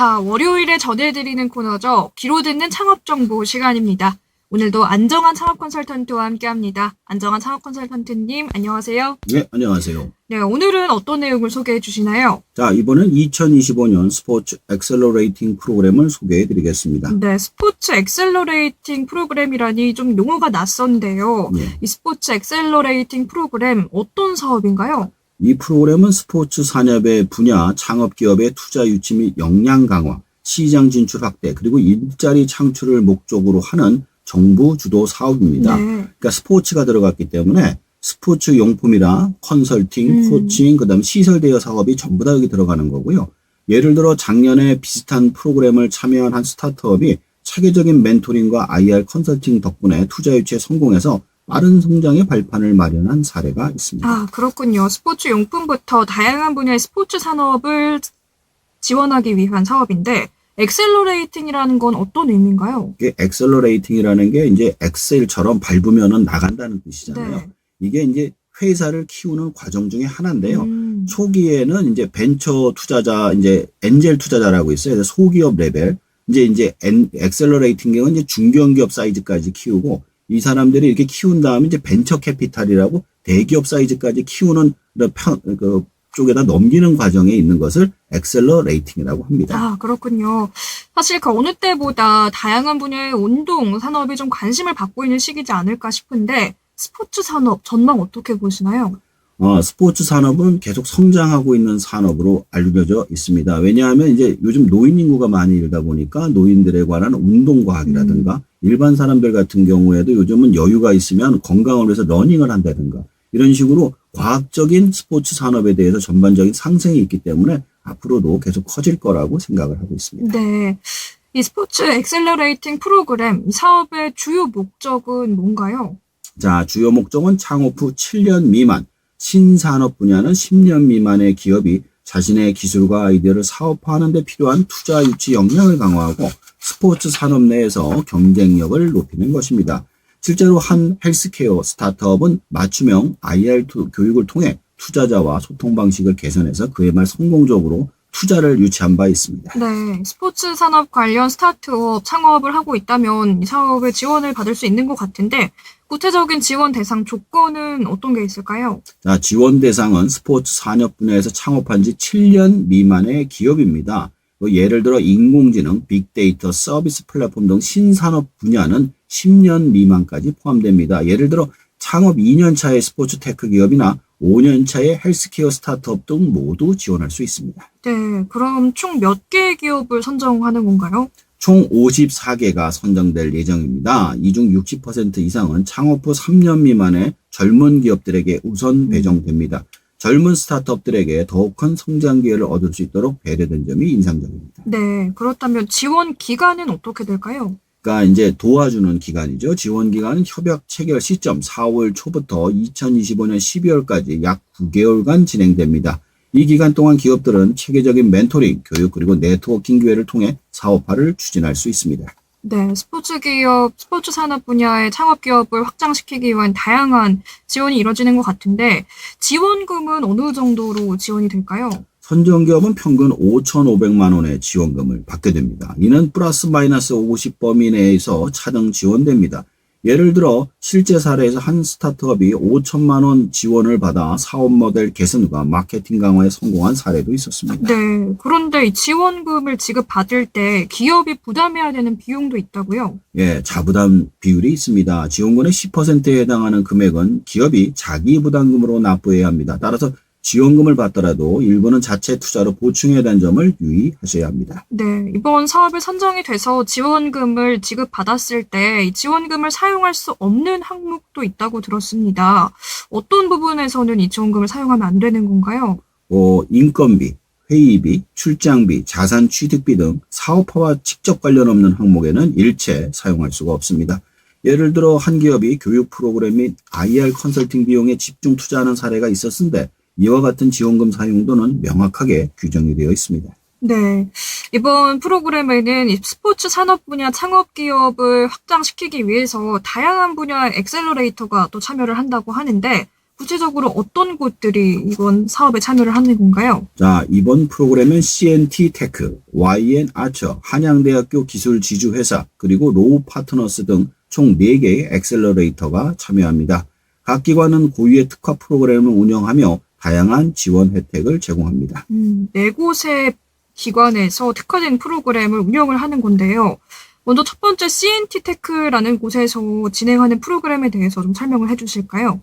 자, 월요일에 전해드리는 코너죠. 귀로 듣는 창업 정보 시간입니다. 오늘도 안정환 창업 컨설턴트와 함께 합니다. 안정환 창업 컨설턴트님, 안녕하세요. 네, 안녕하세요. 네, 오늘은 어떤 내용을 소개해 주시나요? 자, 이번엔 2025년 스포츠 엑셀러레이팅 프로그램을 소개해 드리겠습니다. 네, 스포츠 엑셀러레이팅 프로그램이라니 좀 용어가 낯선데요. 예. 이 스포츠 엑셀러레이팅 프로그램 어떤 사업인가요? 이 프로그램은 스포츠 산업의 분야 창업 기업의 투자 유치 및 역량 강화, 시장 진출 확대, 그리고 일자리 창출을 목적으로 하는 정부 주도 사업입니다. 네. 그러니까 스포츠가 들어갔기 때문에 스포츠 용품이나 컨설팅, 음. 코칭, 그다음 시설 대여 사업이 전부 다 여기 들어가는 거고요. 예를 들어 작년에 비슷한 프로그램을 참여한 한 스타트업이 체계적인 멘토링과 IR 컨설팅 덕분에 투자 유치에 성공해서 빠른 성장의 발판을 마련한 사례가 있습니다. 아, 그렇군요. 스포츠 용품부터 다양한 분야의 스포츠 산업을 지원하기 위한 사업인데, 엑셀러레이팅이라는 건 어떤 의미인가요? 이게 엑셀러레이팅이라는 게 이제 엑셀처럼 밟으면은 나간다는 뜻이잖아요. 네. 이게 이제 회사를 키우는 과정 중에 하나인데요. 음, 초기에는 이제 벤처 투자자, 이제 엔젤 투자자라고 있어요. 소기업 레벨. 이제 이제 엔, 엑셀러레이팅 경우는 이제 중견기업 사이즈까지 키우고 이 사람들이 이렇게 키운 다음에 이제 벤처 캐피탈이라고 대기업 사이즈까지 키우는 그 쪽에다 넘기는 과정에 있는 것을 엑셀러레이팅이라고 합니다. 아, 그렇군요. 사실 그 어느 때보다 다양한 분야의 운동 산업이 좀 관심을 받고 있는 시기지 않을까 싶은데, 스포츠 산업 전망 어떻게 보시나요? 어, 스포츠 산업은 계속 성장하고 있는 산업으로 알려져 있습니다. 왜냐하면 이제 요즘 노인 인구가 많이 일다 보니까 노인들에 관한 운동 과학이라든가 일반 사람들 같은 경우에도 요즘은 여유가 있으면 건강을 위해서 러닝을 한다든가 이런 식으로 과학적인 스포츠 산업에 대해서 전반적인 상승이 있기 때문에 앞으로도 계속 커질 거라고 생각을 하고 있습니다. 네. 이 스포츠 엑셀러레이팅 프로그램, 이 사업의 주요 목적은 뭔가요? 자, 주요 목적은 창업 후 7년 미만, 신산업 분야는 10년 미만의 기업이 자신의 기술과 아이디어를 사업화하는 데 필요한 투자 유치 역량을 강화하고 스포츠 산업 내에서 경쟁력을 높이는 것입니다. 실제로 한 헬스케어 스타트업은 맞춤형 IR 투- 교육을 통해 투자자와 소통 방식을 개선해서 그에 말 성공적으로 투자를 유치한 바 있습니다. 네, 스포츠 산업 관련 스타트업 창업을 하고 있다면 이 사업에 지원을 받을 수 있는 것 같은데 구체적인 지원 대상 조건은 어떤 게 있을까요? 자, 지원 대상은 스포츠 산업 분야에서 창업한 지 7년 미만의 기업입니다. 뭐 예를 들어 인공지능, 빅데이터, 서비스 플랫폼 등 신산업 분야는 10년 미만까지 포함됩니다. 예를 들어 창업 2년 차의 스포츠 테크 기업이나 5년 차의 헬스케어 스타트업 등 모두 지원할 수 있습니다. 네, 그럼 총 몇 개의 기업을 선정하는 건가요? 총 54개가 선정될 예정입니다. 이 중 60% 이상은 창업 후 3년 미만의 젊은 기업들에게 우선 배정됩니다. 젊은 스타트업들에게 더욱 큰 성장 기회를 얻을 수 있도록 배려된 점이 인상적입니다. 네, 그렇다면 지원 기간은 어떻게 될까요? 그러니까 이제 도와주는 기간이죠. 지원 기간은 협약 체결 시점 4월 초부터 2025년 12월까지 약 9개월간 진행됩니다. 이 기간 동안 기업들은 체계적인 멘토링, 교육 그리고 네트워킹 기회를 통해 사업화를 추진할 수 있습니다. 네, 스포츠 기업, 스포츠 산업 분야의 창업 기업을 확장시키기 위한 다양한 지원이 이뤄지는 것 같은데 지원금은 어느 정도로 지원이 될까요? 선정 기업은 평균 5,500만 원의 지원금을 받게 됩니다. 이는 플러스 마이너스 50 범위 내에서 차등 지원됩니다. 예를 들어 실제 사례에서 한 스타트업이 5천만 원 지원을 받아 사업 모델 개선과 마케팅 강화에 성공한 사례도 있었습니다. 네, 그런데 이 지원금을 지급받을 때 기업이 부담해야 되는 비용도 있다고요? 예, 자부담 비율이 있습니다. 지원금의 10%에 해당하는 금액은 기업이 자기 부담금으로 납부해야 합니다. 따라서 지원금을 받더라도 일부는 자체 투자로 보충해야 하는 점을 유의하셔야 합니다. 네, 이번 사업에 선정이 돼서 지원금을 지급받았을 때 이 지원금을 사용할 수 없는 항목도 있다고 들었습니다. 어떤 부분에서는 이 지원금을 사용하면 안 되는 건가요? 어, 인건비, 회의비, 출장비, 자산 취득비 등 사업화와 직접 관련 없는 항목에는 일체 사용할 수가 없습니다. 예를 들어 한 기업이 교육 프로그램 및 IR 컨설팅 비용에 집중 투자하는 사례가 있었는데 이와 같은 지원금 사용도는 명확하게 규정이 되어 있습니다. 네. 이번 프로그램에는 이 스포츠 산업 분야 창업 기업을 확장시키기 위해서 다양한 분야의 엑셀러레이터가 또 참여를 한다고 하는데 구체적으로 어떤 곳들이 이번 사업에 참여를 하는 건가요? 자, 이번 프로그램은 CNT 테크, YN 아처, 한양대학교 기술지주회사, 그리고 로우 파트너스 등 총 4개의 엑셀러레이터가 참여합니다. 각 기관은 고유의 특화 프로그램을 운영하며 다양한 지원 혜택을 제공합니다. 음, 네 곳의 기관에서 특화된 프로그램을 운영을 하는 건데요. 먼저 첫 번째 CNT 테크라는 곳에서 진행하는 프로그램에 대해서 좀 설명을 해주실까요?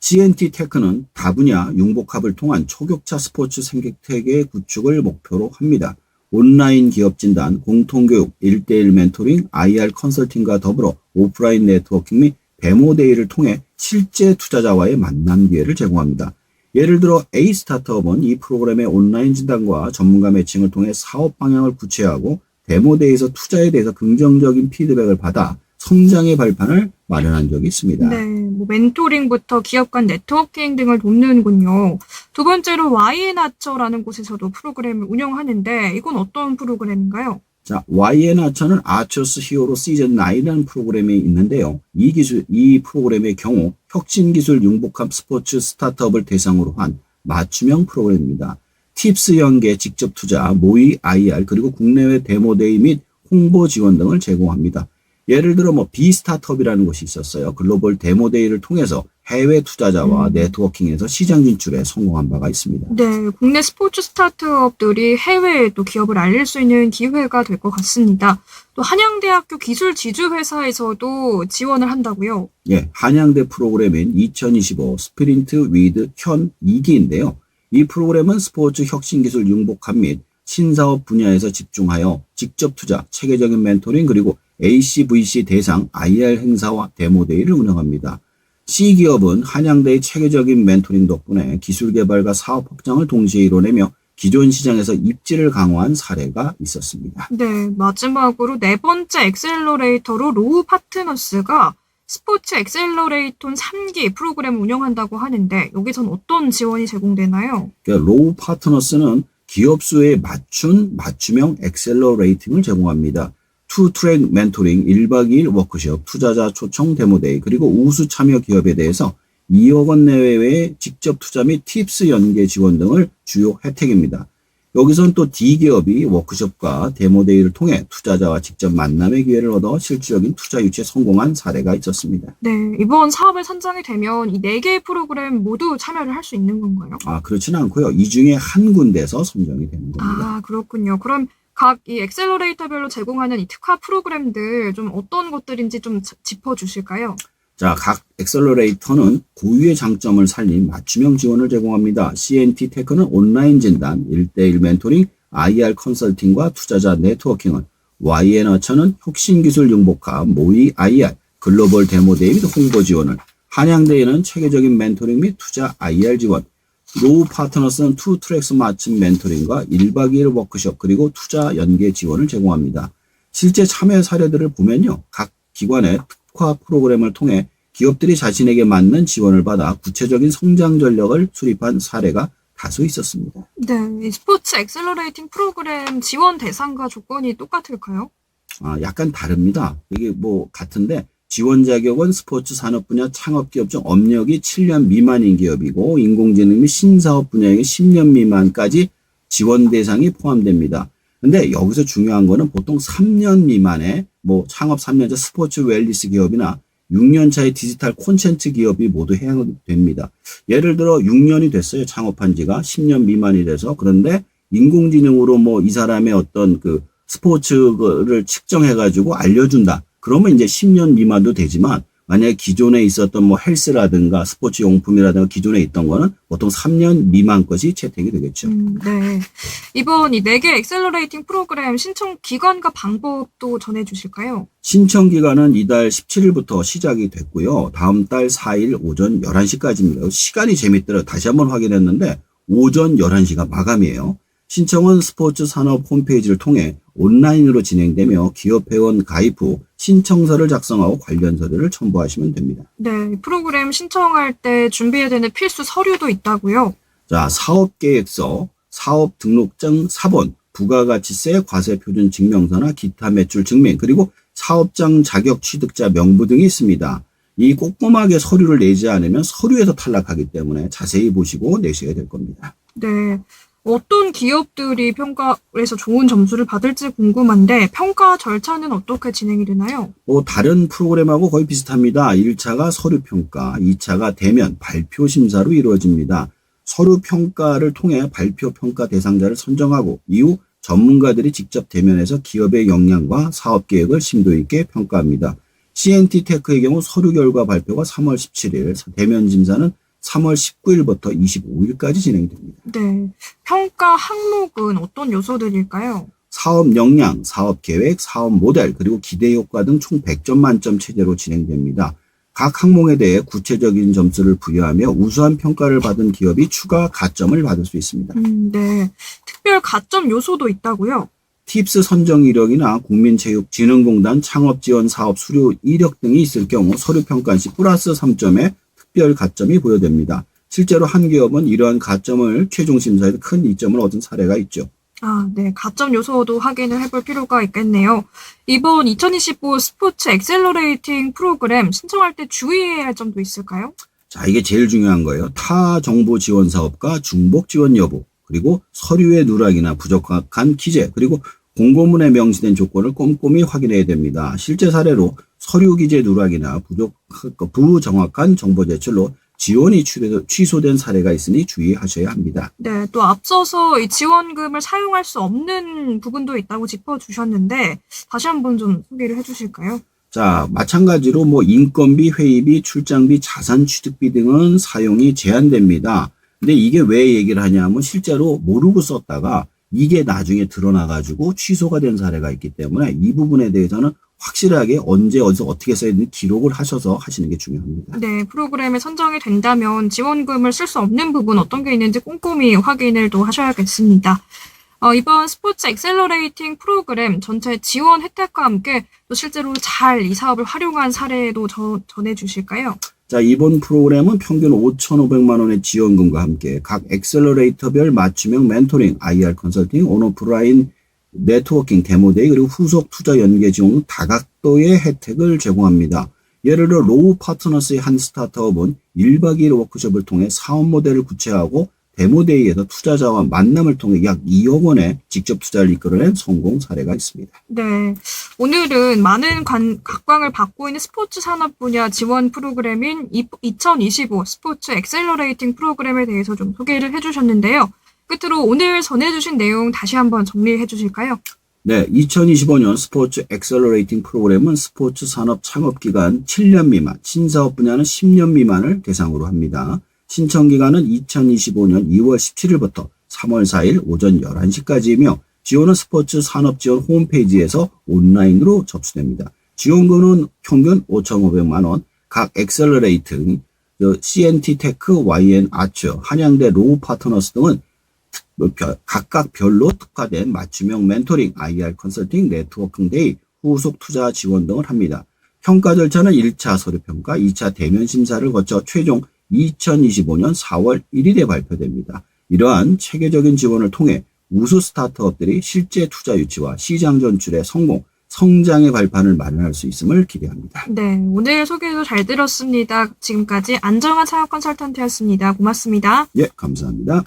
CNT 테크는 다분야 융복합을 통한 초격차 스포츠 생태계 구축을 목표로 합니다. 온라인 기업 진단, 공통교육, 1대1 멘토링, IR 컨설팅과 더불어 오프라인 네트워킹 및 데모 데이를 통해 실제 투자자와의 만남 기회를 제공합니다. 예를 들어 A 스타트업은 이 프로그램의 온라인 진단과 전문가 매칭을 통해 사업 방향을 구체화하고 데모데이에서 투자에 대해서 긍정적인 피드백을 받아 성장의 발판을 마련한 적이 있습니다. 네, 뭐 멘토링부터 기업 간 네트워킹 등을 돕는군요. 두 번째로 YN아처라는 곳에서도 프로그램을 운영하는데 이건 어떤 프로그램인가요? 자, YN 아처는 아처스 히어로 시즌 9이라는 프로그램이 있는데요. 이 기술, 이 프로그램의 경우 혁신 기술 융복합 스포츠 스타트업을 대상으로 한 맞춤형 프로그램입니다. 팁스 연계 직접 투자, 모의 IR, 그리고 국내외 데모데이 및 홍보 지원 등을 제공합니다. 예를 들어 뭐 비스타트업이라는 곳이 있었어요. 글로벌 데모데이를 통해서 해외 투자자와 음. 네트워킹에서 시장 진출에 성공한 바가 있습니다. 네, 국내 스포츠 스타트업들이 해외에 또 기업을 알릴 수 있는 기회가 될 것 같습니다. 또 한양대학교 기술 지주 회사에서도 지원을 한다고요. 예, 한양대 프로그램인 2025 스프린트 위드 현 2기인데요. 이 프로그램은 스포츠 혁신 기술 융복합 및 신사업 분야에서 집중하여 직접 투자, 체계적인 멘토링 그리고 ACVC 대상 IR 행사와 데모 데이를 운영합니다. C기업은 한양대의 체계적인 멘토링 덕분에 기술 개발과 사업 확장을 동시에 이뤄내며 기존 시장에서 입지를 강화한 사례가 있었습니다. 네, 마지막으로 네 번째 엑셀러레이터로 로우 파트너스가 스포츠 엑셀러레이톤 3기 프로그램을 운영한다고 하는데 여기선 어떤 지원이 제공되나요? 그러니까 로우 파트너스는 기업 수에 맞춘 맞춤형 엑셀러레이팅을 제공합니다. 투 트랙 멘토링 1박 2일 워크숍, 투자자 초청 데모데이, 그리고 우수 참여 기업에 대해서 2억 원 내외의 직접 투자 및 팁스 연계 지원 등을 주요 혜택입니다. 여기선 또 D기업이 워크숍과 데모데이를 통해 투자자와 직접 만남의 기회를 얻어 실질적인 투자 유치에 성공한 사례가 있었습니다. 네, 이번 사업에 선정이 되면 이 네 개의 프로그램 모두 참여를 할 수 있는 건가요? 아, 그렇지는 않고요. 이 중에 한 군데서 선정이 되는 겁니다. 아, 그렇군요. 그럼 각 이 엑셀러레이터별로 제공하는 이 특화 프로그램들 좀 어떤 것들인지 좀 자- 짚어 주실까요? 자, 각 엑셀러레이터는 고유의 장점을 살린 맞춤형 지원을 제공합니다. CNT 테크는 온라인 진단, 1대1 멘토링, IR 컨설팅과 투자자 네트워킹을, YN 어처는 혁신 기술 융복합, 모의 IR, 글로벌 데모데이 및 홍보 지원을, 한양대에는 체계적인 멘토링 및 투자 IR 지원, 로우 파트너스는 투 트랙스 맞춤 멘토링과 1박 2일 워크숍 그리고 투자 연계 지원을 제공합니다. 실제 참여 사례들을 보면요. 각 기관의 특화 프로그램을 통해 기업들이 자신에게 맞는 지원을 받아 구체적인 성장 전략을 수립한 사례가 다수 있었습니다. 네, 이 스포츠 엑셀러레이팅 프로그램 지원 대상과 조건이 똑같을까요? 아, 약간 다릅니다. 이게 뭐 같은데 지원 자격은 스포츠 산업 분야 창업 기업 중 업력이 7년 미만인 기업이고 인공지능 및 신사업 분야의 10년 미만까지 지원 대상이 포함됩니다. 근데 여기서 중요한 거는 보통 3년 미만의 뭐 창업 3년차 스포츠 웰리스 기업이나 6년 차의 디지털 콘텐츠 기업이 모두 해당됩니다. 예를 들어 6년이 됐어요. 창업한 지가 10년 미만이 돼서 그런데 인공지능으로 뭐 이 사람의 어떤 그 스포츠를 측정해 가지고 알려준다. 그러면 이제 10년 미만도 되지만 만약에 기존에 있었던 뭐 헬스라든가 스포츠 용품이라든가 기존에 있던 거는 보통 3년 미만 것이 채택이 되겠죠. 음, 네. 이번 이네개 엑셀러레이팅 프로그램 신청 기간과 방법도 전해 주실까요? 신청 기간은 이달 17일부터 시작이 됐고요. 다음 달 4일 오전 11시까지입니다. 시간이 재밌더라고요. 다시 한번 확인했는데 오전 11시가 마감이에요. 신청은 스포츠 산업 홈페이지를 통해 온라인으로 진행되며 기업 회원 가입 후 신청서를 작성하고 관련 서류를 첨부하시면 됩니다. 네, 이 프로그램 신청할 때 준비해야 되는 필수 서류도 있다고요. 자, 사업계획서, 사업 등록증 사본, 부가가치세 과세표준 증명서나 기타 매출 증명, 그리고 사업장 자격 취득자 명부 등이 있습니다. 이 꼼꼼하게 서류를 내지 않으면 서류에서 탈락하기 때문에 자세히 보시고 내셔야 될 겁니다. 네. 어떤 기업들이 평가에서 좋은 점수를 받을지 궁금한데 평가 절차는 어떻게 진행이 되나요? 뭐 다른 프로그램하고 거의 비슷합니다. 1차가 서류 평가, 2차가 대면 발표 심사로 이루어집니다. 서류 평가를 통해 발표 평가 대상자를 선정하고 이후 전문가들이 직접 대면해서 기업의 역량과 사업 계획을 심도 있게 평가합니다. CNT 테크의 경우 서류 결과 발표가 3월 17일, 대면 심사는 3월 19일부터 25일까지 진행됩니다. 네. 평가 항목은 어떤 요소들일까요? 사업 역량, 사업 계획, 사업 모델, 그리고 기대 효과 등 총 100점 만점 체제로 진행됩니다. 각 항목에 대해 구체적인 점수를 부여하며 우수한 평가를 받은 기업이 추가 가점을 받을 수 있습니다. 음, 네. 특별 가점 요소도 있다고요? 팁스 선정 이력이나 국민체육진흥공단 창업지원 사업 수료 이력 등이 있을 경우 서류 평가 시 플러스 3점의 특별 가점이 부여됩니다. 실제로 한 기업은 이러한 가점을 최종 심사에서 큰 이점을 얻은 사례가 있죠. 아, 네. 가점 요소도 확인을 해볼 필요가 있겠네요. 이번 2025 스포츠 엑셀러레이팅 프로그램 신청할 때 주의해야 할 점도 있을까요? 자, 이게 제일 중요한 거예요. 타 정보 지원 사업과 중복 지원 여부, 그리고 서류의 누락이나 부족한 기재, 그리고 공고문에 명시된 조건을 꼼꼼히 확인해야 됩니다. 실제 사례로 서류 기재 누락이나 부족, 부정확한 정보 제출로 지원이 취소- 취소된 사례가 있으니 주의하셔야 합니다. 네, 또 앞서서 이 지원금을 사용할 수 없는 부분도 있다고 짚어주셨는데 다시 한번 좀 소개를 해주실까요? 자, 마찬가지로 뭐 인건비, 회의비, 출장비, 자산 취득비 등은 사용이 제한됩니다. 근데 이게 왜 얘기를 하냐면 실제로 모르고 썼다가 이게 나중에 드러나가지고 취소가 된 사례가 있기 때문에 이 부분에 대해서는 확실하게 언제 어디서 어떻게 써야 되는지 기록을 하셔서 하시는 게 중요합니다. 네, 프로그램에 선정이 된다면 지원금을 쓸 수 없는 부분 어떤 게 있는지 꼼꼼히 확인을 또 하셔야겠습니다. 어, 이번 스포츠 엑셀러레이팅 프로그램 전체 지원 혜택과 함께 또 실제로 잘 이 사업을 활용한 사례도 저- 전해주실까요? 자, 이번 프로그램은 평균 5,500만 원의 지원금과 함께 각 엑셀러레이터별 맞춤형 멘토링, IR 컨설팅, 온오프라인 네트워킹 데모데이 그리고 후속 투자 연계 등 다각도의 혜택을 제공합니다. 예를 들어 로우 파트너스의 한 스타트업은 1박 2일 워크숍을 통해 사업 모델을 구체화하고 데모데이에서 투자자와 만남을 통해 약 2억 원의 직접 투자를 이끌어낸 성공 사례가 있습니다. 네. 오늘은 많은 관- 각광을 받고 있는 스포츠 산업 분야 지원 프로그램인 2025 스포츠 엑셀러레이팅 프로그램에 대해서 좀 소개를 해주셨는데요. 끝으로 오늘 전해주신 내용 다시 한번 정리해 주실까요? 네, 2025년 스포츠 엑셀러레이팅 프로그램은 스포츠 산업 창업 기간 7년 미만, 신사업 분야는 10년 미만을 대상으로 합니다. 신청 기간은 2025년 2월 17일부터 3월 4일 오전 11시까지이며 지원은 스포츠 산업 지원 홈페이지에서 온라인으로 접수됩니다. 지원금은 평균 5,500만 원, 각 엑셀러레이팅, CNT 테크, YN 아처, 한양대 로우 파트너스 등은 각각 별로 특화된 맞춤형 멘토링, IR 컨설팅, 네트워킹 데이, 후속 투자 지원 등을 합니다. 평가 절차는 1차 서류 평가, 2차 대면 심사를 거쳐 최종 2025년 4월 1일에 발표됩니다. 이러한 체계적인 지원을 통해 우수 스타트업들이 실제 투자 유치와 시장 전출의 성공, 성장의 발판을 마련할 수 있음을 기대합니다. 네. 오늘 소개도 잘 들었습니다. 지금까지 안정한 창업 컨설턴트였습니다. 고맙습니다. 예, 감사합니다.